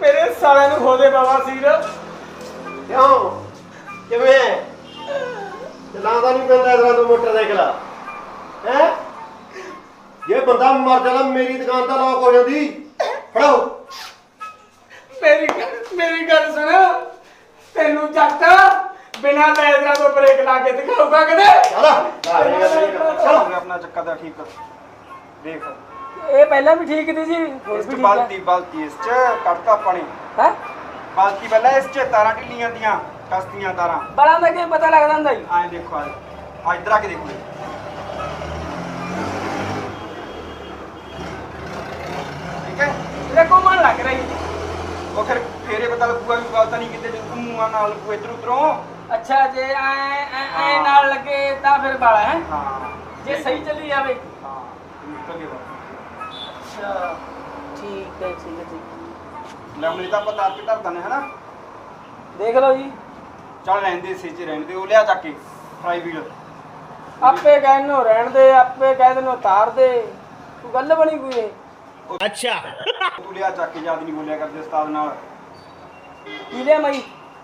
ਮੇਰੇ ਸਾਲਿਆਂ ਨੂੰ ਖੋਦੇ ਬਾਬਾ ਸੀਰ। ਕਿਉਂ? ਕਿਵੇਂ? ਚਲਾਉਂਦਾ ਨਹੀਂ ਪੈਂਦਾ ਇਸ ਤੋਂ ਮੋਟਰਸਾਈਕਲ। ਹੈ? ਜੇ ਬੰਦਾ ਮਰ ਜਾਂਦਾ ਮੇਰੀ ਦੁਕਾਨ ਤਾਂ ਲੋਕ ਹੋ ਜਾਂਦੀ। ਫੜੋ। ਮੇਰੀ ਗੱਲ- ਮੇਰੀ ਗੱਲ ਸੁਣ। ਤੈਨੂੰ ਜੱਟ ਬਿਨਾਂ ਲੈਦਰਾ ਤੋਂ ਬ੍ਰੇਕ ਲਾ ਕੇ ਦਿਖਾਊਗਾ ਕਦੇ? ਚੱਲ। ਇਹ ਆਪਣਾ ਚੱਕਾ ਦਾ ਠੀਕ ਕਰ ਦੇਖ। ਇਹ ਪਹਿਲਾਂ ਵੀ ਠੀਕ ਸੀ ਜੀ। ਹੋਰ ਇਸ ਵੀ ਚ ਠੀਕ ਬਾਲਟੀ ਬਾਲਟੀ ਇਸ ਚ ਕੱਢਤਾ ਪਾਣੀ ਹੈ? ਬਾਲਟੀ ਪਹਿਲਾਂ ਇਸ ਚ ਤਾਰਾਂ ਢਿੱਲੀਆਂ ਦੀਆਂ ਕਸਤੀਆਂ ਤਾਰਾਂ। ਬੜਾ ਦਾ ਕੀ ਪਤਾ ਲੱਗਦਾ ਹੁੰਦਾ ਜੀ। ਐਂ ਦੇਖੋ ਆ ਆ ਇੱਧਰ ਆ ਕੇ ਦੇਖੋ ਠੀਕ ਹੈ? ਇਹਦੇ ਘੁੰਮਣ ਲੱਗ ਰਹੀ ਉਹ ਫਿਰ ਫੇਰੇ ਪਤਾ ਲੱਗੂਗਾ ਵੀ ਗੱਲ ਤਾਂ ਨਹੀਂ ਕਿਤੇ ਜੇ ਘੁੰਮੂਆ ਨਾਲ ਲੱਗੂ ਇੱਧਰ ਉਧਰੋਂ। ਅੱਛਾ ਜੇ ਐ ਐ ਨਾਲ ਲੱਗੇ ਤਾਂ ਫਿਰ ਬਾਲਾ ਹੈ? ਹਾਂ। ਜੇ ਸਹੀ ਚੱਲੀ ਜਾਵੇ। ਹਾਂ। ਨਿਕਲ ਗਿਆ ਬਾਹਰ। ਅੱਛਾ ਠੀਕ ਹੈ ਠੀਕ ਹੈ ਠੀਕ ਲੈ ਹੁਣ ਇਹ ਤਾਂ ਆਪਾਂ ਤਾਰ ਕੇ ਧਰ ਦਨੇ ਹਨਾ? ਦੇਖ ਲਓ ਜੀ। ਚੱਲ ਰਹਿਣ ਦੇ ਇਸੇ ਚ ਰਹਿਣ ਦੇ ਉਹ ਲਿਆ ਚੱਕ ਕੇ ਫਰਾਈ ਵੀਲ ਆਪੇ ਕਹਿ ਨੂੰ ਰਹਿਣ ਦੇ ਆਪੇ ਕਹਿ ਦੇਣ ਉਤਾਰ ਦੇ। ਤੂੰ ਗੱਲ ਬਣੀ ਕੋਈ ਇਹ? ਤੂੰ ਲਿਆ ਚੱਕ ਕੇ ਯਾਦ ਨਹੀਂ ਬੋਲਿਆ ਕਰਦੇ ਉਸਤਾਦ ਨਾਲ। ਕੀ ਲਿਆ ਮਈ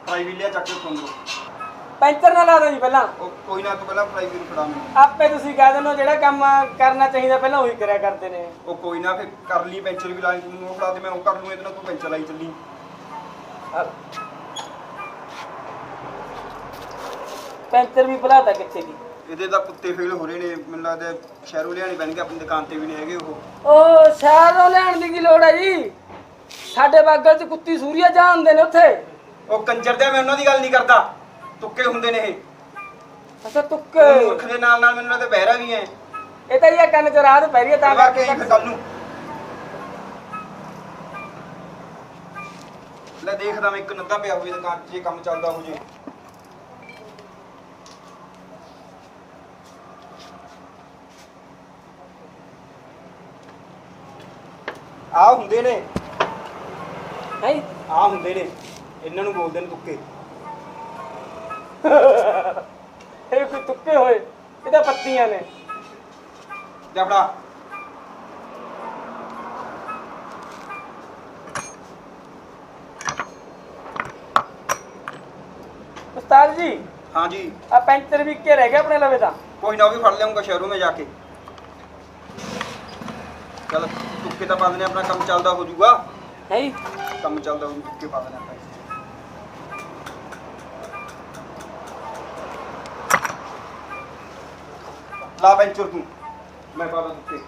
ਫਰਾਈ ਵੀਲ ਲਿਆ ਚੱਕ ਕੇ ਤੁੰਦਰੋ ਪੈਂਚਰ ਨਾ ਲਾ ਦੋ ਜੀ ਪਹਿਲਾਂ। ਉਹ ਕੋਈ ਨਾ ਤੂੰ ਪਹਿਲਾਂ ਫਰਾਈ ਵੀਲ ਫੜਾ ਮੈਨੂੰ। ਆਪੇ ਤੁਸੀਂ ਕਹਿ ਦਿੰਦੇ ਹੋ ਜਿਹੜਾ ਕੰਮ ਕਰਨਾ ਚਾਹੀਦਾ ਪਹਿਲਾਂ ਉਹੀ ਕਰਿਆ ਕਰਦੇ ਨੇ। ਉਹ ਕੋਈ ਨਾ ਫਿਰ ਕਰ ਲਈ ਪੈਂਚਰ ਵੀ ਲਾ ਲਈ ਤੂੰ ਉਹ ਫੜਾ ਦੇ ਮੈਂ ਉਹ ਕਰ ਲੂੰ ਇਹਦੇ ਨਾਲ ਤੂੰ ਪੈਂਚਰ ਲਾਈ ਚੱਲੀ। ਪੈਂਚਰ ਵੀ ਭੁਲਾਤਾ ਕਿੱਥੇ ਦੀ? ਇਹਦੇ ਤਾਂ ਕੁੱਤੇ ਫੇਲ ਹੋ ਰਹੇ ਨੇ ਮੈਨੂੰ ਲੱਗਦਾ ਸ਼ਹਿਰੋਂ ਲਿਆਣੇ ਪੈਣਗੇ ਆਪਣੀ ਦੁਕਾਨ ਤੇ ਵੀ ਨਹੀਂ ਹੈਗੇ ਉਹ। ਉਹ ਸ਼ਹਿਰੋਂ ਲੈਣ ਦੀ ਕੀ ਲੋੜ ਹੈ ਜੀ? ਸਾਡੇ ਬਾਗਲ ਚ ਕੁੱਤੀ ਸੂਰੀਆ ਜਾਂਦੇ ਨੇ ਉੱਥੇ। ਉਹ ਕੰਜਰ ਦੇ ਮੈਂ ਉਹਨਾਂ ਦੀ ਗੱਲ ਨਹੀਂ ਕਰਦਾ। ਤੁੱਕੇ ਹੁੰਦੇ ਨੇ ਇਹ। ਅੱਛਾ ਉਹ ਤੁੱਕੇ ਮੂਰਖ ਦੇ ਨਾਲ ਨਾਲ ਮੈਨੂੰ ਲੱਗਦਾ ਬਹਿਰਾ ਵੀ ਹੈ। ਇਹ ਤਾਂ ਇਹ ਕੰਨ ਚ ਰਾਤ ਪੈ ਰਹੀ ਹੈ ਤਾਂ ਤਾਂ ਕਿ ਫਿਰ ਕੱਲ ਨੂੰ। ਲੈ ਦੇਖਦਾ ਮੈਂ ਇੱਕ ਨੱਦਾ ਪਿਆ ਹੋਵੇ ਦੁਕਾਨ 'ਚ ਜੇ ਕੰਮ ਚੱਲਦਾ ਹੋ ਜੇ। ਆ ਹੁੰਦੇ ਨੇ। ਹੈ? ਆ ਹੁੰਦੇ ਨੇ। ਇਹਨਾਂ ਨੂੰ ਬੋਲਦੇ ਨੇ ਤੁੱਕੇ। ਤੁੱਕੇ ਹੋਏ ਇਹ ਤਾਂ ਪੱਤੀਆਂ ਨੇ। ਜਾ ਫੜਾ। ਉਸਤਾਦ ਜੀ ਹਾਂ ਜੀ। ਆ ਪੈਂਚਰ ਵੀ ਕੇ ਰਹਿ ਗਿਆ ਆਪਣੇ ਲਵੇ ਤਾਂ ਕੋਈ ਨਾ ਉਹ ਵੀ ਫੜ ਲਿਆਉਂਗਾ ਸ਼ਹਿਰੋਂ ਮੈਂ ਜਾ ਕੇ। ਚਲ ਤੁੱਕੇ ਤਾਂ ਪਾ ਦਨੇ ਆਪਣਾ ਕੰਮ ਚੱਲਦਾ ਹੋ ਜਾਊਗਾ। ਹੈ ਜੀ। ਕੰਮ ਚੱਲਦਾ ਹੋ ਤੁੱਕੇ ਪਾ ਦਨੇ ਆਪਾਂ। ਲਾ ਪੈਂਚਰ ਤੂੰ। ਮੈਂ ਪਾ ਦਾਂ ਦਿੱਤੇ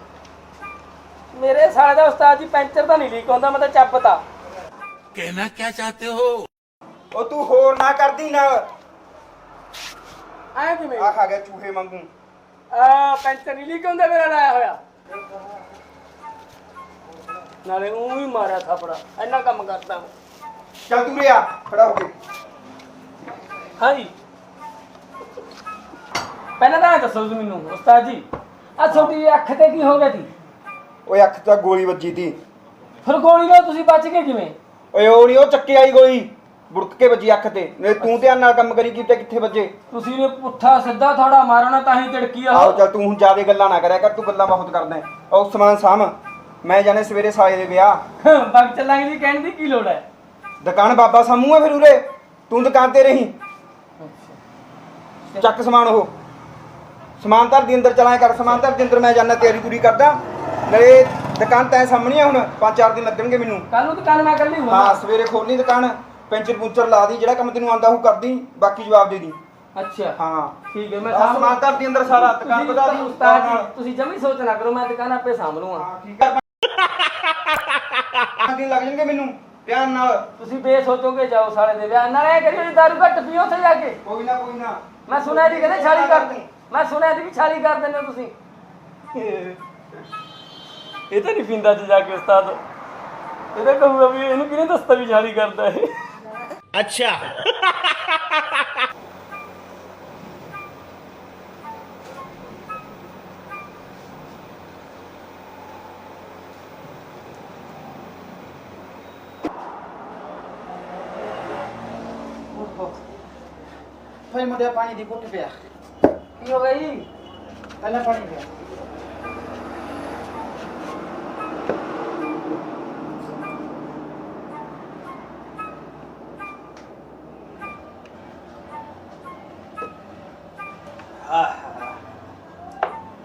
ਮੇਰੇ ਸਾਲੇ ਦਾ ਉਸਤਾਦ ਜੀ ਪੈਂਚਰ ਤਾਂ ਨਹੀਂ ਲੀਕ ਹੁੰਦਾ ਮੈਂ ਤਾਂ ਚੱਪਤਾ। ਕਹਿਣਾ ਕੀ ਚਾਹਤੇ ਹੋ? ਉਹ ਤੂੰ ਹੋਰ ਨਾ ਕਰਦੀ ਨਾ। ਆਇਆ ਕਿਵੇਂ? ਆ ਖਾ ਗਿਆ ਚੂਹੇ ਵਾਂਗੂ। ਆ ਪੈਂਚਰ ਨਹੀਂ ਲੀਕ ਹੁੰਦਾ ਮੇਰਾ ਲਾਇਆ ਹੋਇਆ। ਨਾਲੇ ਉਹ ਵੀ ਮਾਰਿਆ ਥਾਪੜਾ ਇੰਨਾ ਕੰਮ ਕਰਦਾ ਚੱਲ ਤੂੰ ਰਿਆ ਖੜਾ ਹੋ ਕੇ। ਹਾਂਜੀ। ਪਹਿਲਾਂ ਤਾਂ ਇਹ ਦੱਸੋ ਤੁਸੀਂ ਮੈਨੂੰ ਉਸਤਾਦ ਜੀ। ਆ ਜਿਹੀ ਅੱਖ ਤੇ ਕੀ ਹੋ ਗਿਆ ਸੀ ਓਏ ਅੱਖ ਤਾਂ ਗੋਲੀ ਵੱਜੀ ਤੀ। ਫਿਰ ਗੋਲੀ ਨਾਲ ਤੁਸੀਂ ਬਚ ਗਏ ਕਿਵੇਂ? ਓਏ ਉਹ ਨਹੀਂ ਉਹ ਚੱਕੇ ਆਈ ਗੋਲੀ। ਬੁੜਕ ਕੇ ਵੱਜੀ ਅੱਖ ਤੇ। ਨਹੀਂ ਤੂੰ ਧਿਆਨ ਨਾਲ ਕੰਮ ਕਰੀ ਕਿਤੇ ਕਿੱਥੇ ਵੱਜੇ? ਤੁਸੀਂ ਨੇ ਪੁੱਠਾ ਸਿੱਧਾ ਥੋੜਾ ਮਾਰਨਾ ਤਾਂ ਹੀ ਝੜਕੀ ਆ। ਆਓ ਚੱਲ ਤੂੰ ਹੁਣ ਜਿਆਦੇ ਗੱਲਾਂ ਨਾ ਕਰਿਆ ਕਰ ਤੂੰ ਗੱਲਾਂ ਬਹੁਤ ਕਰਦਾ ਹੈ। ਉਹ ਸਮਾਨ ਸਾਮ ਮੈਂ ਜਾਣੇ ਸਵੇਰੇ ਸਾਲੇ ਦੇ ਵਿਆਹ। ਬਗ ਚੱਲਾਂਗੇ ਜੀ ਕਹਿਣ ਦੀ ਕੀ ਲੋੜ ਹੈ? ਦੁਕਾਨ ਬਾਬਾ ਸਾਮੂ ਹੈ ਫਿਰ ਉਰੇ। ਤੂੰ ਦੁਕਾਨ ਤੇ ਰਹੀ। ਚੱਕ ਸਮਾਨ ਉਹ। ਸਮਾਨ ਧਰ ਦੀ ਅੰਦਰ ਚਲਾਇਆ ਕਰ ਸਮਾਨ ਧਰ ਦੇ ਅੰਦਰ ਮੈਂ ਜਾਣਾ ਤਿਆਰੀ ਪੂਰੀ ਕਰਦਾ। ਨਾਲੇ ਦੁਕਾਨ ਤੈਂ ਸਾਹਮਣੇ ਆ ਹੁਣ ਪੰਜ ਚਾਰ ਦਿਨ ਲੱਗਣਗੇ ਮੈਨੂੰ। ਕੱਲ ਨੂੰ ਦੁਕਾਨ ਮੈਂ ਕੱਲੀ ਹਾਂ ਹੋਵਾਂ ਸਵੇਰੇ ਖੋਲਣੀ ਦੁਕਾਨ ਪੈਂਚਰ ਪੂੰਚਰ ਲਾ ਦੀ ਜਿਹੜਾ ਕੰਮ ਤੈਨੂੰ ਆਂਦਾ ਉਹ ਕਰਦੀ ਬਾਕੀ ਜਵਾਬ ਦੇ ਦੀ। ਅੱਛਾ। ਹਾਂ। ਠੀਕ ਹੈ ਮੈਂ ਸਾਂਭ ਦੀ ਅੰਦਰ ਸਾਰਾ ਦੁਕਾਨ ਵਧਾ ਦੀ ਉਸਤਾਦ ਜੀ ਤੁਸੀਂ ਜਮੀ ਸੋਚ ਨਾ ਕਰੋ ਮੈਂ ਦੁਕਾਨ ਆਪੇ ਸਾਂਭ ਲੂੰਗਾ ਹਾਂ ਠੀਕ ਹੈ ਪੰਜ ਦਿਨ ਲੱਗ ਜਾਣਗੇ ਮੈਨੂੰ ਧਿਆਨ ਨਾਲ। ਤੁਸੀਂ ਬੇਸੋਚੋਗੇ ਜਾਓ ਸਾਲੇ ਦੇ ਵਿਆਹ ਨਾਲ। ਇਹ ਕਰਿਓ ਜੀ ਦਾਰੂ ਘੱਟ ਪੀਓ ਉੱਥੇ ਜਾ ਕੇ। ਕੋਈ ਨਾ ਕੋਈ ਨਾ। ਮੈਂ ਸੁਣਿਆ ਜੀ ਕਹਿੰਦੇ ਛਾਲੀ ਕਰਦੇ ਮੈਂ ਸੁਣਿਆ ਸੀ ਵੀ ਛਾਲੀ ਕਰ ਦਿੰਦੇ ਹੋ ਤੁਸੀਂ ਇਹ ਤਾਂ ਨਹੀਂ ਪੀਂਦਾ ਜੀ ਜਾ ਕੇ ਉਸਤਾਦ ਇਹ ਤਾਂ ਕਹੂਗਾ ਵੀ ਇਹਨੂੰ ਕਿਹਨੇ ਦੱਸਤਾ ਵੀ ਛਾਲੀ ਕਰਦਾ ਇਹ अच्छा ਭਾਈ ਮੁੰਡਿਆ ਪਾਣੀ ਦੀ ਘੁੱਟ ਪਿਆ ਕੀ ਹੋ ਗਈ ਪਹਿਲਾਂ ਪਾਣੀ ਪਿਆ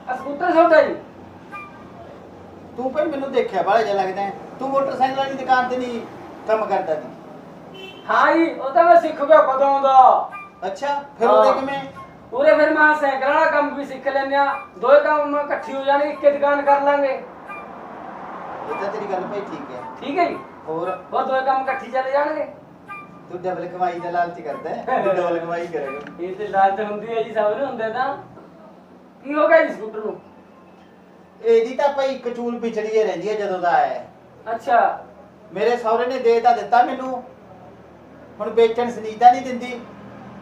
ਸਕੂਟਰ ਸੌਦਾ ਜੀ। ਤੂੰ ਭਾਈ ਮੈਨੂੰ ਦੇਖਿਆ ਬਾਹਲੇ ਜਿਹਾ ਲੱਗਦਾ ਹੈ। ਤੂੰ ਮੋਟਰਸਾਈਕਲ ਵਾਲੀ ਦੁਕਾਨ ਤੇ ਨਹੀਂ ਕੰਮ ਕਰਦਾ ਸੀ। ਹਾਂ ਜੀ ਉਹ ਤਾਂ ਮੈਂ ਸਿੱਖ ਗਿਆ ਕਦੋਂ ਦਾ। ਅੱਛਾ ਫਿਰ ਉਹਦੇ ਹਾਂ। ਕਿਵੇਂ? ਪੂਰੇ ਫਿਰ ਮੈਂ ਸਾਈਕਲ ਵਾਲਾ ਕੰਮ ਵੀ ਸਿੱਖ ਲੈਂਦੇ ਆ ਦੋਏ ਕੰਮ ਇਕੱਠੀ ਹੋ ਜਾਣੀ ਇੱਕੇ ਦੁਕਾਨ ਕਰ ਲਾਂਗੇ। ਇਹ ਤਾਂ ਤੇਰੀ ਗੱਲ ਭਾਈ ਠੀਕ ਹੈ। ਠੀਕ ਹੈ ਜੀ? ਹੋਰ? ਉਹ ਦੋਏ ਕੰਮ ਇਕੱਠੀ ਚੱਲੇ ਜਾਣਗੇ? ਤੂੰ ਡਬਲ ਕਮਾਈ ਦਾ ਲਾਲਚ ਕਰਦਾ ਹੈ? ਤੂੰ ਡਬਲ ਕਮਾਈ ਕਰੇਗਾ। ਇਹ ਤੇ ਲਾਲਚ ਹੁੰਦੀ ਹੈ ਜੀ ਸਭ ਨੂੰ ਹੁੰਦੇ ਤਾਂ। ਕੀ ਹੋ ਗਿਆ ਜੀ ਸਕੂਟਰ ਨੂੰ? ਇਹਦੀ ਤਾਂ ਭਾਈ ਕਚੂਲ ਪਿਛੜੀ ਹੀ ਰਹਿੰਦੀ ਹੈ ਜਦੋਂ ਦਾ ਆਇਆ ਹੈ। ਅੱਛਾ। ਮੇਰੇ ਸਹੁਰੇ ਨੇ ਦੇ ਤਾਂ ਦਿੱਤਾ ਮੈਨੂੰ। ਹੁਣ ਵੇਚਣ ਸੁਨੀਤਾ ਨਹੀਂ ਦਿੰਦੀ।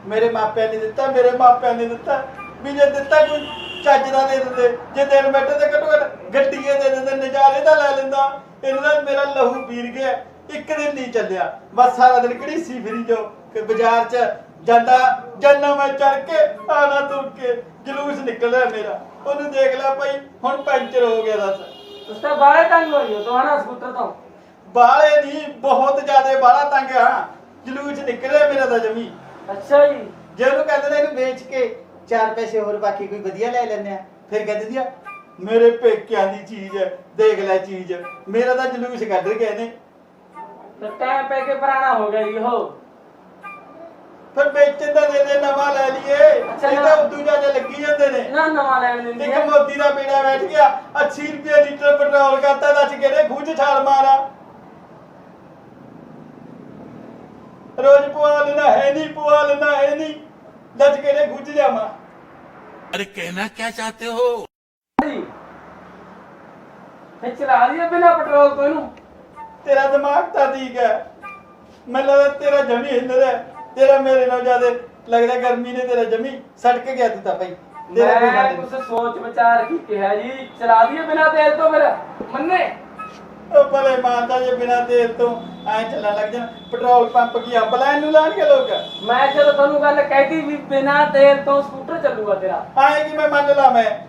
ਮੇਰੇ ਮਾਪਿਆਂ ਨੇ ਦਿੱਤਾ ਮੇਰੇ ਮਾਪਿਆਂ ਨੇ ਦਿੱਤਾ। ਵੀ ਜੇ ਦਿੱਤਾ ਕੋਈ ਚੱਜ ਦਾ ਦੇ ਦਿੰਦੇ। ਜੇ ਦਿਨ ਬੈਠੇ ਤੇ ਘੱਟੋ ਘੱਟ ਗੱਡੀਏ ਦੇ ਦਿੰਦੇ ਨਜ਼ਾਰੇ ਤਾਂ ਲੈ ਲੈਂਦਾ। ਇਹਨਾਂ ਦਾ ਮੇਰਾ ਲਹੂ ਪੀਰ ਗਿਆ। ਇੱਕ ਦਿਨ ਨਹੀਂ ਚੱਲਿਆ। ਬਸ ਸਾਰਾ ਦਿਨ ਕਿਹੜੀ ਸੀ ਫਰੀ ਜੋ ਕਿ ਬਾਜ਼ਾਰ 'ਚ ਜਾਂਦਾ ਜਾਂਦਾ ਮੈਂ ਚੜ ਕੇ ਆਣਾ ਤੁਰ ਕੇ ਜਲੂਸ ਨਿਕਲਿਆ ਮੇਰਾ। ਉਹਨੂੰ ਦੇਖ ਲਿਆ ਭਾਈ ਹੁਣ ਪੈਂਚਰ ਹੋ ਗਿਆ ਦੱਸ। ਉਸ ਤਾਂ ਬਾਹਰ ਤੰਗ ਹੋਈ ਹੋ ਤੋਂ ਹਨਾ ਸਕੂਟਰ ਤੋਂ। ਬਾਲੇ ਨਹੀਂ ਬਹੁਤ ਜ਼ਿਆਦਾ ਬਾਲਾ ਤੰਗ ਆ। ਜਲੂਸ ਨਿਕਲਿਆ ਮੇਰਾ ਤਾਂ ਜਮੀ। ਅੱਛਾ ਜੀ। ਜੇ ਉਹਨੂੰ ਕਹਿੰਦੇ ਨੇ ਇਹਨੂੰ ਵੇਚ ਕੇ ਚਾਰ ਪੈਸੇ ਹੋਰ ਬਾਕੀ ਕੋਈ ਵਧੀਆ ਲੈ ਲੈਂਦੇ ਆ ਫਿਰ ਕਹਿੰਦੇ ਦੀ ਆ ਮੇਰੇ ਪੇਕਿਆਂ ਦੀ ਚੀਜ਼ ਹੈ ਦੇਖ ਲੈ ਚੀਜ਼ ਮੇਰਾ ਤਾਂ ਜਲੂਸ ਕੱਢ ਗਏ ਨੇ ਤੇ ਟਾਈਮ ਪੈ ਕੇ ਪੁਰਾਣਾ ਹੋ ਗਿਆ ਜੀ ਉਹ। ਫਿਰ ਵੇਚਣ ਦਾ ਦੇ ਦੇ ਨਵਾਂ ਲੈ ਲਈਏ। ਇਹ ਤਾਂ ਉਦੋਂ ਜ਼ਿਆਦਾ ਲੱਗੀ ਜਾਂਦੇ ਨੇ। ਨਾ ਨਵਾਂ ਲੈਣ ਦਿੰਦੀ ਇੱਕ ਹੈ ਮੋਦੀ ਦਾ ਬੇੜਾ ਬੈਠ ਗਿਆ 80 ਰੁਪਏ ਲੀਟਰ ਪੈਟਰੋਲ ਕਰਤਾ ਦੱਸ ਕਿਹੜੇ ਖੂਹ 'ਚ ਛਾਲ ਮਾਰਾ ਰੋਜ਼ ਪਵਾ ਲੈਣਾ ਹੈ ਨਹੀਂ ਪਵਾ ਲੈਣਾ ਹੈ ਨਹੀਂ ਦੱਸ ਕਿਹੜੇ ਖੂਹ 'ਚ ਜਾਵਾਂ अरे कहना क्या चाहते हो ਜੀ ਫਿਰ ਚਲਾ ਲਈਏ ਬਿਨਾ ਪੈਟਰੋਲ ਤੋਂ ਇਹਨੂੰ ਤੇਰਾ ਦਿਮਾਗ ਤਾਂ ਠੀਕ ਹੈ ਮੈਨੂੰ ਲੱਗਦਾ ਤੇਰਾ ਜਮੀ ਹਿੱਲਰ ਹੈ ਤੇਰਾ ਮੇਰੇ ਨਾਲ ਜ਼ਿਆਦਾ ਲੱਗਦਾ ਗਰਮੀ ਨੇ ਤੇਰਾ ਜਮੀ ਸੜਕ ਗਿਆ ਤੂੰ ਤਾਂ ਭਾਈ ਤੇਰਾ ਕੋਈ ਮੈਂ ਗੱਲ ਕੁਝ ਸੋਚ ਵਿਚਾਰ ਕੀ ਕਿਹਾ ਜੀ ਚਲਾ ਦਈਏ ਬਿਨਾ ਤੇਲ ਤੋਂ ਫਿਰ ਮੰਨੇ ਨਹੀਂ ਉਹ ਭਲੇ ਮਾਰਦਾ ਜੇ ਬਿਨਾ ਤੇਲ ਤੋਂ ਐ ਚੱਲਣ ਲੱਗ ਜਾਣ। ਪੈਟਰੋਲ ਪੰਪ ਕੀ ਅੰਬ ਲੈਣ ਨੂੰ ਲਾਣਗੇ ਲੋਕ? ਮੈਂ ਜਦੋਂ ਤੁਹਾਨੂੰ ਗੱਲ ਕਹਿਤੀ ਵੀ ਬਿਨਾ ਤੇਲ ਤੋਂ ਸਕੂਟਰ ਚੱਲੂਗਾ ਤੇਰਾ। ਆਏ ਕਿ ਮੈਂ ਮੰਨ ਲਾ ਮੈਂ?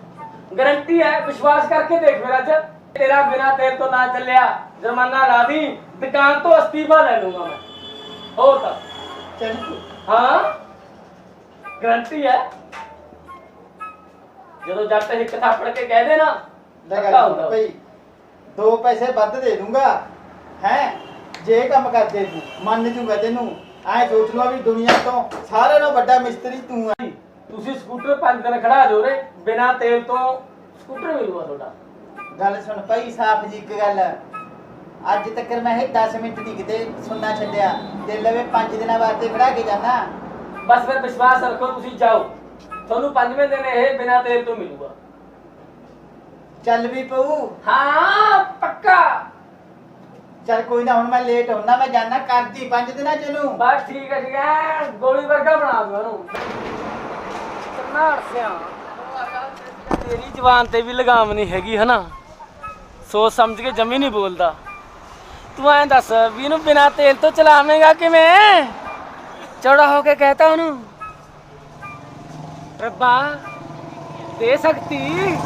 ਗਰੰਟੀ ਹੈ ਵਿਸ਼ਵਾਸ ਕਰਕੇ ਦੇਖ ਮੇਰਾ ਅੱਜ। ਤੇਰਾ ਬਿਨਾ ਤੇਲ ਤੋਂ ਨਾ ਚੱਲਿਆ। ਜਮਾਨਾ ਲਾ ਦੀ ਦੁਕਾਨ ਤੋਂ ਅਸਤੀਫਾ ਲੈ ਲੂੰਗਾ ਮੈਂ। ਹੋਰ ਤਾਂ। ਚੱਲ। ਹਾਂ? ਗਰੰਟੀ ਹੈ। ਜਦੋਂ ਜੱਟ ਹਿੱਕ ਥਾਪੜ ਕੇ ਕਹਿ ਦੇ ਨਾ ਲੈ ਧੱਕਾ ਗੱਲ ਹੁੰਦਾ। ਸੁਣ ਭਾਈ। ਦੋ ਪੈਸੇ ਵੱਧ ਦੇ ਦੂੰਗਾ ਹੈ? ਜੇ ਕੰਮ ਕਰਦੇ ਤੂੰ ਮੰਨ ਜੂਗਾ ਤੈਨੂੰ। ਐ ਸੋਚ ਲਓ ਵੀ ਦੁਨੀਆ ਤੋਂ ਸਾਰਿਆਂ ਨਾਲੋਂ ਵੱਡਾ ਮਿਸਤਰੀ ਤੂੰ ਹੈ ਤੁਸੀਂ ਸਕੂਟਰ 5 ਦਿਨ ਖੜਾ ਦਿਓ ਰੇ ਬਿਨਾ ਤੇਲ ਤੋਂ ਸਕੂਟਰ ਮਿਲੂਗਾ ਤੁਹਾਡਾ। ਗੱਲ ਸੁਣ ਭਾਈ ਸਾਫ਼ ਜੀ ਇੱਕ ਗੱਲ। ਅੱਜ ਤੱਕ ਮੈਂ ਇਹ 10 ਮਿੰਟ ਦੀ ਕਿਤੇ ਸੁਣਨਾ ਛੱਡਿਆ। ਤੇ ਲਵੇ 5 ਦਿਨਾਂ ਵਾਸਤੇ ਖੜਾ ਕੇ ਜਾਣਾ ਬਸ ਫਿਰ ਵਿਸ਼ਵਾਸ ਰੱਖੋ ਤੁਸੀਂ ਜਾਓ। ਤੁਹਾਨੂੰ ਪੰਜਵੇਂ ਦਿਨ ਇਹ ਬਿਨਾ ਤੇਲ ਤੋਂ ਮਿਲੂਗਾ। ਚੱਲ ਵੀ ਪਊ। ਹਾਂ ਪੱਕਾ। ਚੱਲ ਕੋਈ ਨਾ ਹੁਣ ਮੈਂ ਲੇਟ ਹੁੰਨਾ ਮੈਂ ਜਾਣਾ ਕਰਦੀ 5 ਦਿਨਾਂ ਚ ਨੂੰ ਬਸ ਠੀਕ ਹੈ ਠੀਕ ਹੈ ਗੋਲੀ ਵਰਗਾ ਬਣਾ ਦੂੰ ਇਹਨੂੰ। ਕਰਨਾੜ ਸਿਆ ਤੇਰੀ ਜ਼ਬਾਨ ਤੇ ਵੀ ਲਗਾਮ ਨਹੀਂ ਹੈਗੀ ਹਨਾ? ਸੋਚ ਸਮਝ ਕੇ ਜਮੀ ਨਹੀਂ ਬੋਲਦਾ। ਤੂੰ ਐਂ ਦੱਸ ਵੀ ਇਹਨੂੰ ਬਿਨਾ ਤੇਲ ਤੋਂ ਚਲਾਵੇਂਗਾ ਕਿਵੇਂ? ਚੌੜਾ ਹੋ ਕੇ ਕਹਤਾ ਉਹਨੂੰ। ਰੱਬਾ ਦੇ ਸਕਤੀ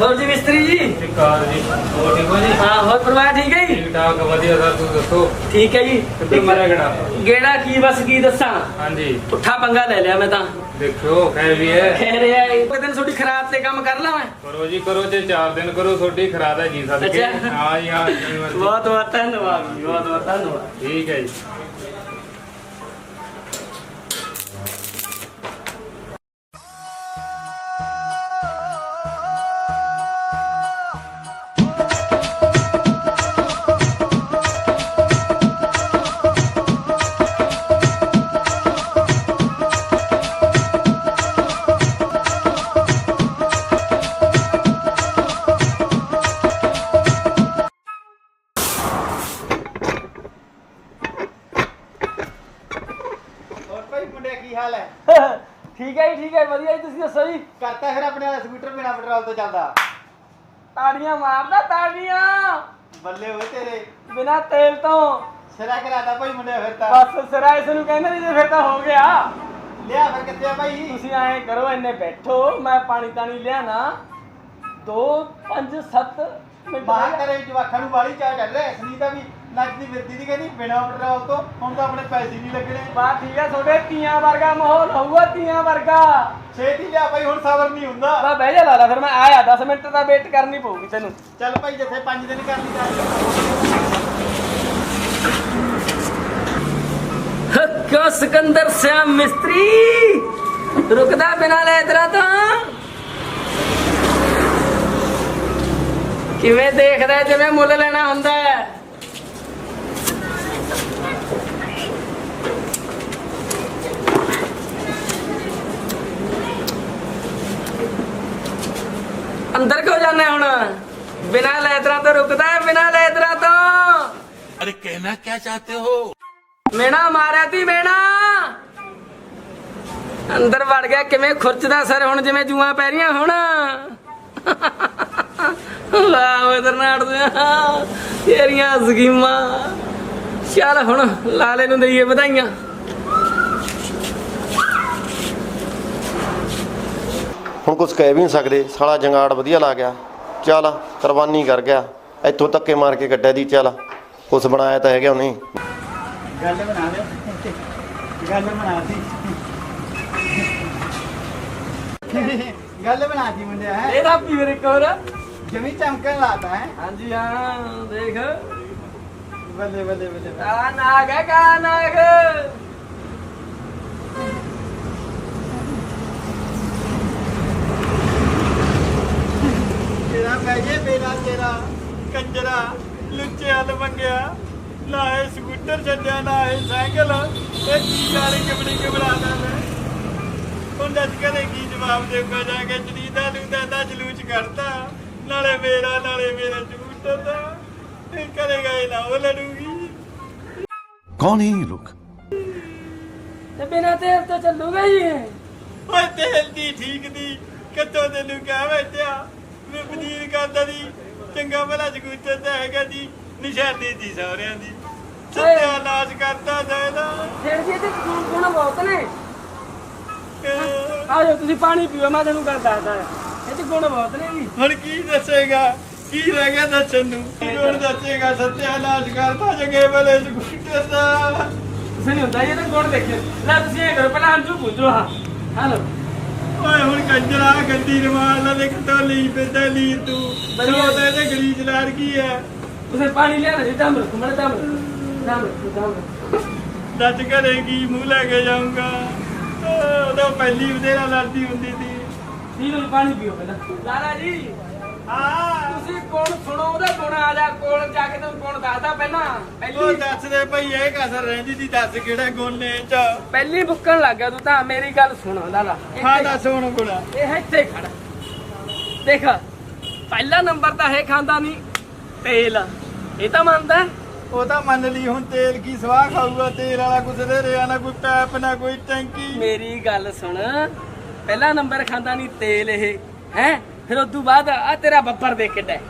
ਹੋਰ ਜੀ ਮਿਸਤਰੀ ਜੀ ਕਾਲ ਜੀ। ਹੋਰ ਠੀਕ ਹੋ ਜੀ? ਹਾਂ ਹੋਰ ਪਰਿਵਾਰ ਠੀਕ ਹੈ ਜੀ? ਠੀਕ ਠਾਕ ਵਧੀਆ ਸਰ ਤੁਸੀਂ ਦੱਸੋ। ਠੀਕ ਹੈ ਜੀ। ਕਿੱਥੇ ਮਾਰਿਆ ਗੇੜਾ ਗੇੜਾ ਕੀ ਬਸ ਕੀ ਦੱਸਾਂ? ਹਾਂਜੀ। ਪੁੱਠਾ ਪੰਗਾ ਲੈ ਲਿਆ ਮੈਂ ਤਾਂ। ਦੇਖਿਓ ਕਹਿ ਵੀ ਹੈ। ਕਹਿ ਰਿਹਾ ਇੱਕ ਦਿਨ ਤੁਹਾਡੀ ਖਰਾਬ ਤੇ ਕੰਮ ਕਰ ਲਾਂ ਮੈਂ। ਕਰੋ ਜੀ ਕਰੋ ਜੇ 4 ਦਿਨ ਕਰੋ ਤੁਹਾਡੀ ਖਰਾਦ ਹੈ ਜੀ ਸਦਕੇ। ਹਾਂ ਜੀ ਹਾਂ। ਬਹੁਤ ਬਹੁਤ ਧੰਨਵਾਦ ਜੀ ਬਹੁਤ ਬਹੁਤ ਧੰਨਵਾਦ। ਠੀਕ ਹੈ ਜੀ। ਤਾੜੀਆਂ ਮਾਰਦਾ ਤਾੜੀਆਂ। ਬੱਲੇ ਹੋਏ ਤੇਰੇ। ਬਿਨਾ ਤੇਲ ਤੋਂ। ਸਿਰਾ ਕਰਾਤਾ ਭਾਈ ਮੁੰਡਿਆ ਫਿਰ ਤਾਂ। ਬਸ ਸਿਰਾ ਇਸ ਨੂੰ ਕਹਿੰਦੇ ਨਹੀਂ ਜੇ ਫਿਰ ਤਾਂ ਹੋ ਗਿਆ। ਲਿਆ ਫਿਰ ਕਿੱਥੇ ਆ ਭਾਈ? ਤੁਸੀਂ ਐਂ ਕਰੋ ਇੰਨੇ ਬੈਠੋ ਮੈਂ ਪਾਣੀ ਤਾਣੀ ਲਿਆਣਾ। 2 5 7 ਮਿੰਟ ਬਾਹਰ ਕਰੇ ਜਵਾਖਾਂ ਨੂੰ ਵਾਲੀ ਚਾਹ ਚੱਲ ਰਿਹਾ ਸੁਨੀਤਾ ਵੀ ਨੱਚਦੀ ਫਿਰਦੀ ਦੀ ਕਹਿੰਦੀ ਬਿਨਾ ਪੈਟਰੋਲ ਤੋਂ। ਹੁਣ ਤਾਂ ਆਪਣੇ ਪੈਸੇ ਨਹੀਂ ਲੱਗਣੇ। ਬਾ ਠੀਕ ਹੈ ਤੁਹਾਡੇ ਤੀਆਂ ਵਰਗਾ ਮਾਹੌਲ ਹੋਊਗਾ ਤੀਆਂ ਵਰਗਾ। ਛੇਤੀ ਲਿਆ ਭਾਈ ਹੁਣ ਸਬਰ ਨਹੀਂ ਹੁੰਦਾ। ਬਾ ਬਹਿ ਜਾ ਲਾਲਾ ਫਿਰ ਮੈਂ ਆਇਆ 10 ਮਿੰਟ ਦਾ ਵੇਟ ਕਰਨੀ ਪਊਗੀ ਤੈਨੂੰ। ਚੱਲ ਭਾਈ ਜਿੱਥੇ 5 ਦਿਨ ਕਰਨੀ ਚਾਹੀਦੀ ਕਿਉਂ ਸਿਕੰਦਰ ਸਿਆਮ ਮਿਸਤਰੀ। ਰੁਕਦਾ ਬਿਨਾ ਲੈ ਇਤਰਾ ਤਾਂ। ਕਿਵੇਂ ਦੇਖਦਾ ਜਿਵੇਂ ਮੁੱਲ ਲੈਣਾ ਹੁੰਦਾ ਹੈ। ਅੰਦਰ ਕਿਉਂ ਜਾਣਾ ਹੁਣ ਬਿਨਾ ਲੈਤਰਾ ਤੋਂ ਰੁਕਦਾ ਹੈ ਬਿਨਾ ਲੈਤਰਾ ਤੋਂ अरे कहना क्या चाहते हो ਮੇਣਾ ਮਾਰਿਆ ਤੀ ਮੇਣਾ ਅੰਦਰ ਵੜ ਗਿਆ ਕਿਵੇਂ ਖੁਰਚਦਾ ਸਰ ਹੁਣ ਜਿਵੇਂ ਜੂਆਂ ਪੈ ਰਹੀਆਂ ਹੁਣ ਵਾਹ ਇਧਰ ਨਾੜ ਦਿਆਂ ਤੇਰੀਆਂ ਸਕੀਮਾਂ ਚੱਲ ਹੁਣ ਲਾਲੇ ਨੂੰ ਦਈਏ ਵਧਾਈਆਂ ਹੁਣ ਕੁਝ ਕਹਿ ਵੀ ਨਹੀਂ ਸਕਦੇ। ਸਾਲਾ ਜੰਗਾੜ ਵਧੀਆ ਲਾ ਗਿਆ। ਚੱਲ ਕੁਰਬਾਨੀ ਕਰ ਗਿਆ। ਇੱਥੋਂ ਧੱਕੇ ਮਾਰ ਕੇ ਕੱਢਿਆ ਦੀ ਚੱਲ। ਕੁਛ ਬਣਾਇਆ ਤਾਂ ਹੈਗਾ ਉਹਨੇ ਗੱਲ ਬਣਾ ਦੇ ਗੱਲ ਬਣਾ ਦੀ ਗੱਲ ਬਣਾ ਦੀ ਮੁੰਡਿਆ ਹੈ? ਇਹਦਾ ਮੇਰੇ ਕੋਲ। ਜਮੀ ਚਮਕਣ ਲਾਤਾ ਹੈ? ਹਾਂਜੀ ਹਾਂ ਦੇਖ। ਬੱਲੇ ਬੱਲੇ ਬੱਲੇ। ਕਾਲਾ ਨਾਗ ਹੈ ਕਾਲਾ ਨਾਗ। ਪੈ ਜੇ ਮੇਰਾ ਤੇਰਾ ਕੰਜਰਾ ਲੁੱਚਿਆ ਲਵੰਗਿਆ ਨਾ ਇਹ ਸਕੂਟਰ ਛੱਡਿਆ ਨਾ ਇਹ ਸਾਈਕਲ ਇਹ ਕੀ ਗੱਲ ਕਿਵੜੀ ਕਿਵੜਾਦਾ ਮੈਂ। ਹੁਣ ਦੱਸ ਕਦੇ ਕੀ ਜਵਾਬ ਦੇਊਗਾ ਜਾ ਕੇ ਜਦੀਦਾ ਲੂਦਾ ਦਾ ਜਲੂਚ ਕਰਦਾ ਨਾਲੇ ਮੇਰਾ ਨਾਲੇ ਮੇਰਾ ਸਕੂਟਰ ਦਾ ਇਹ ਕਰੇਗਾ ਇਹ ਨਾ ਉਹ ਲੜੂਗੀ। ਕੌਣ ਹੈ ਲੋਕ? ਤੇ ਬਿਨਾ ਤੇਲ ਤੋਂ ਚੱਲੂਗਾ ਹੀ ਓਏ ਤੇਲ ਦੀ ਠੀਕ ਦੀ ਕਿੱਥੋਂ ਤੈਨੂੰ ਕਹਿ ਬੈਠਿਆ? ਚੰਗਾ ਭਲਾ ਸਕੂਟਰ ਤਾਂ ਹੈਗਾ ਜੀ ਨਿਸ਼ਾਨੀ ਦੀ ਸਹੁਰਿਆਂ ਦੀ। ਸੱਤਿਆ ਨਾਸ਼ ਕਰਦਾ ਜਾਇਦਾ। ਫਿਰ ਵੀ ਇਹਦੇ ਗੁਣ ਗੁਣ ਬਹੁਤ ਨੇ। ਆ ਜਾਓ ਤੁਸੀਂ ਪਾਣੀ ਪੀਓ ਮੈਂ ਤੁਹਾਨੂੰ ਗੱਲ ਦੱਸਦਾ ਇਹ ਤੇ ਗੁਣ ਬਹੁਤ ਨੇ ਜੀ। ਹੁਣ ਕੀ ਦੱਸੇਗਾ? ਕੀ ਰਹਿ ਗਿਆ ਦੱਸਣ ਨੂੰ? ਹੁਣ ਦੱਸੇਗਾ? ਸੱਤਿਆ ਨਾਸ਼ ਕਰਦਾ ਜਗੇ ਭਲੇ ਸਕੂਟਰ ਦਾ। ਤੁਸੀਂ ਨਹੀਂ ਹੁੰਦਾ ਇਹ ਤਾਂ ਗੁਣ ਦੇਖਿਓ। ਲੈ ਤੁਸੀਂ ਇਹ ਕਰੋ ਪਹਿਲਾਂ ਹੰਝੂ ਪੁੱਜੋ ਹਾਂ। ਹਲੋ। ਓਏ ਹੁਣ ਕੰਜਰਾ ਗੰਦੀ ਰਮਾਲ ਨਾਲ ਦੇਖ ਤੋ ਲਈ ਲੀ ਤੂੰ। ਸੋ ਤੇ ਗਲੀਜ ਲਾੜ ਕੀ ਹੈ? ਤੁਸੀਂ ਪਾਣੀ ਲਿਆ ਜੀ ਦਮ ਰੱਖੋ ਮੈਂ ਦਮ ਦਮ ਦਮ ਦੱਸ ਕਰੇਗੀ ਮੂੰਹ ਲੈ ਕੇ ਜਾਊਂਗਾ? ਉਹਦਾ ਪਹਿਲੀ ਬਥੇਰਾ ਲੜਦੀ ਹੁੰਦੀ ਸੀ। ਜੀ, ਪਾਣੀ ਪੀਓ ਪਹਿਲਾਂ। ਲਾਲਾ ਜੀ। ਹਾਂ। ਤੁਸੀਂ ਸੁਣੋ ਉਹਦਾ ਗੁਣ ਆ ਜਾ ਕੋਲ ਜਾ ਕੇ ਤੁਹਾਨੂੰ ਗੁਣ ਦੱਸਦਾ ਪਹਿਲਾਂ? ਉਹ ਪਹਿਲੀ ਦੱਸ ਦੇ ਭਈ ਇਹ ਕਸਰ ਰਹਿੰਦੀ ਸੀ ਦੱਸ ਕਿਹੜੇ ਗੁਣ ਨੇ ਇਹ ਚ। ਪਹਿਲੀ ਬੁੱਕਣ ਲੱਗ ਗਿਆ ਤੂੰ ਤਾਂ ਮੇਰੀ ਗੱਲ ਸੁਣੋ ਲਾਲਾ ਇੱਥੇ- ਹਾਂ ਦੱਸ ਹੁਣ ਗੁਣਾ। ਇਹ ਇੱਥੇ ਖੜ। ਦੇਖ ਪਹਿਲਾ ਨੰਬਰ ਤਾਂ ਹੈ ਖਾਂਦਾ ਨਹੀਂ ਤੇਲ। ਇਹ ਤਾਂ ਮੰਨਦਾ ਹੈ? ਉਹ ਤਾਂ ਮੰਨ ਲਈ ਹੁਣ ਤੇਲ ਕੀ ਸਵਾਹ ਖਾਊਗਾ? ਤੇਲ ਵਾਲਾ ਕੁਛ ਦੇ ਰਿਹਾ ਨਾ ਕੋਈ ਪੈਪ ਨਾ ਕੋਈ ਟੈਂਕੀ। ਮੇਰੀ ਗੱਲ ਸੁਣ ਪਹਿਲਾ ਨੰਬਰ ਖਾਂਦਾ ਨਹੀਂ ਤੇਲ ਇਹ ਹੈ? ਫਿਰ ਉਸ ਤੋਂ ਬਾਅਦ ਆ ਤੇਰਾ ਬੱਬਰ ਦੇ ਕਿੱਡਾ ਹੈ?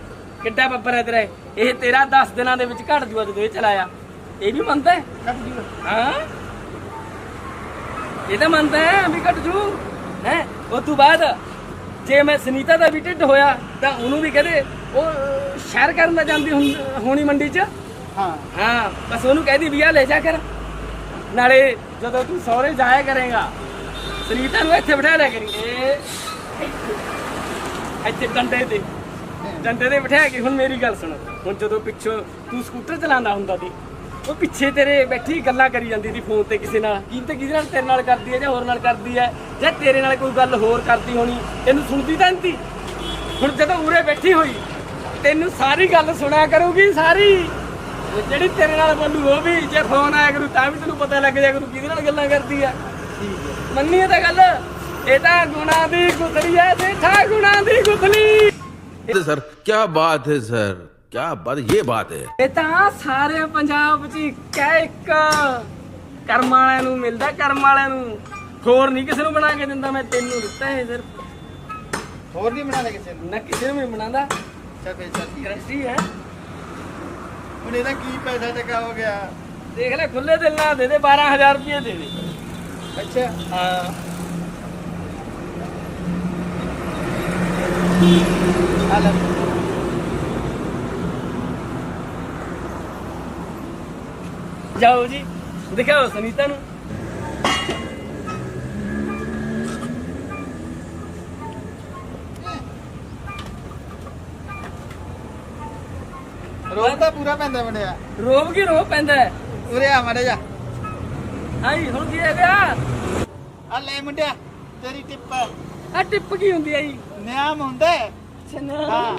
ਕਿੱਡਾ ਬੱਬਰ ਹੈ ਤੇਰਾ ਇਹ? ਇਹ ਤੇਰਾ 10 ਦਿਨਾਂ ਦੇ ਵਿੱਚ ਘਟ ਜੂਆ ਜਦੋਂ ਇਹ ਚਲਾਇਆ। ਇਹ ਵੀ ਮੰਨਦਾ ਹੈ? ਕੱਟ ਜੂ ਹਾਂ। ਇਹ ਤਾਂ ਮੰਨਦਾ ਹੈ ਵੀ ਘਟ ਜੂ। ਹੈ? ਉਸ ਤੋਂ ਬਾਅਦ ਜੇ ਮੈਂ ਸੁਨੀਤਾ ਦਾ ਵੀ ਢਿੱਡ ਹੋਇਆ ਤਾਂ ਉਹਨੂੰ ਵੀ ਕਹਦੇ ਉਹ ਸ਼ਹਿਰ ਕਰਨ ਦਾ ਜਾਂਦੀ ਹੋਣੀ ਮੰਡੀ 'ਚ? ਹਾਂ। ਹਾਂ ਬਸ ਉਹਨੂੰ ਕਹਿਦੀ ਵੀ ਆ ਲੈ ਜਾ ਕਰ। ਨਾਲੇ ਜਦੋਂ ਤੂੰ ਸਹੁਰੇ ਜਾਇਆ ਕਰੇਗਾ ਸੁਨੀਤਾ ਨੂੰ ਇੱਥੇ ਬਿਠਾ ਲਿਆ ਕਰੀ। ਇਹ ਇੱਥੇ ਡੰਡੇ ਤੇ। ਡੰਡੇ ਤੇ ਬਿਠਾ ਕੇ ਹੁਣ ਮੇਰੀ ਗੱਲ ਸੁਣ। ਹੁਣ ਜਦੋਂ ਪਿੱਛੋਂ ਤੂੰ ਸਕੂਟਰ ਚਲਾਉਂਦਾ ਹੁੰਦਾ ਸੀ, ਉਹ ਪਿੱਛੇ ਤੇਰੇ ਬੈਠੀ ਗੱਲਾਂ ਕਰੀ ਜਾਂਦੀ ਸੀ ਫੋਨ ਤੇ ਕਿਸੇ ਨਾਲ। ਕੀ ਤੇ ਕਿਹਦੇ ਨਾਲ? ਤੇਰੇ ਨਾਲ ਕਰਦੀ ਹੈ ਜਾਂ ਹੋਰ ਨਾਲ ਕਰਦੀ ਹੈ? ਜਾਂ ਤੇਰੇ ਨਾਲ ਕੋਈ ਗੱਲ ਹੋਰ ਕਰਦੀ ਹੋਣੀ? ਤੈਨੂੰ ਸੁਣਦੀ ਤਾਂ ਨਹੀਂ ਹੁਣ ਜਦੋਂ ਉਰੇ ਬੈਠੀ ਹੋਈ, ਤੈਨੂੰ ਸਾਰੀ ਗੱਲ ਸੁਣਿਆ ਕਰੂਗੀ ਸਾਰੀ। ਜਿਹੜੀ ਤੇਰੇ ਨਾਲ ਬੋਲੂ ਉਹ ਵੀ, ਜੇ ਫੋਨ ਆਇਆ ਕਰੂ ਤਾਂ ਵੀ ਤੈਨੂੰ ਪਤਾ ਲੱਗ ਜਾ ਕਰੂ ਕਿਹਦੇ ਨਾਲ ਗੱਲਾਂ ਕਰਦੀ ਆ ਮੰਨੀ ਇਹ ਤਾਂ ਗੱਲ। ਇਹ ਤਾਂ ਗੁਣਾ ਦੀ ਗੁਥਲੀ ਐ ਸੇਠਾ ਗੁਣਾ ਦੀ ਗੁਥਲੀ ਸਰ ਕੀ ਬਾਤ ਹੈ ਸਰ ਕੀ ਬਾਤ ਇਹ ਬਾਤ ਹੈ। ਇਹ ਤਾਂ ਸਾਰੇ ਪੰਜਾਬ 'ਚ ਇੱਕ ਹੈ ਇੱਕ ਕਰਮ ਵਾਲਿਆਂ ਨੂੰ ਮਿਲਦਾ ਕਰਮ ਵਾਲਿਆਂ ਨੂੰ। ਹੋਰ ਨਹੀਂ ਕਿਸੇ ਨੂੰ ਬਣਾ ਕੇ ਦਿੰਦਾ ਮੈਂ ਤੈਨੂੰ ਦਿੱਤਾ ਹੈ ਸਿਰਫ। ਹੋਰ ਨਹੀਂ ਬਣਾਉਂਦਾ ਕਿਸੇ ਨੂੰ? ਨਾ ਕਿਸੇ ਨੂੰ ਬਣਾਉਂਦਾ। ਅੱਛਾ ਫੇਰ ਚੱਲ ਗਰੰਟੀ ਹੈ। ਹੁਣ ਇਹਦਾ ਕੀ ਪੈਸਾ ਟਕਾ ਹੋ ਗਿਆ? ਦੇਖ ਲੈ ਖੁੱਲੇ ਦਿਲ ਨਾਲ ਦੇ ਦੇ 12000 ਰੁਪਏ ਦੇ ਦੇ। ਅੱਛਾ। ਹਾਂ। ਜਾਓ ਜੀ ਦਿਖਾਓ ਸੁਨੀਤਾ ਨੂੰ। ਰੋਬ ਤਾਂ ਪੂਰਾ ਪੈਂਦਾ ਮੁੰਡਿਆ ਰੋਬ ਕੀ ਰੋਬ ਪੈਂਦਾ ਹੈ? ਉਰੇ ਆ ਮਾੜੇ ਜਾ ਹਾਂਜੀ ਹੁਣ ਕੀ ਹੈ ਵਿਆ ਆ ਲੈ ਮੁੰਡਿਆ ਤੇਰੀ ਟਿੱਪ ਆ ਟਿੱਪ ਕੀ ਹੁੰਦੀ ਹੈ ਜੀ? ਨਿਆਮ ਹੁੰਦਾ। ਹੈ। ਹਾਂ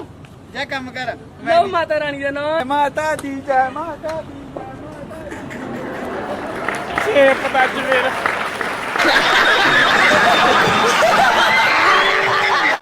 ਜਾ ਕੰਮ ਕਰ ਲਓ ਮਾਤਾ ਰਾਣੀ ਦਾ ਨਾਮ। ਮਾਤਾ ਦੀ ਜੈ ਮਾਤਾ ਦੀ ਛੇਕ ਵੱਜ ਮੇਰਾ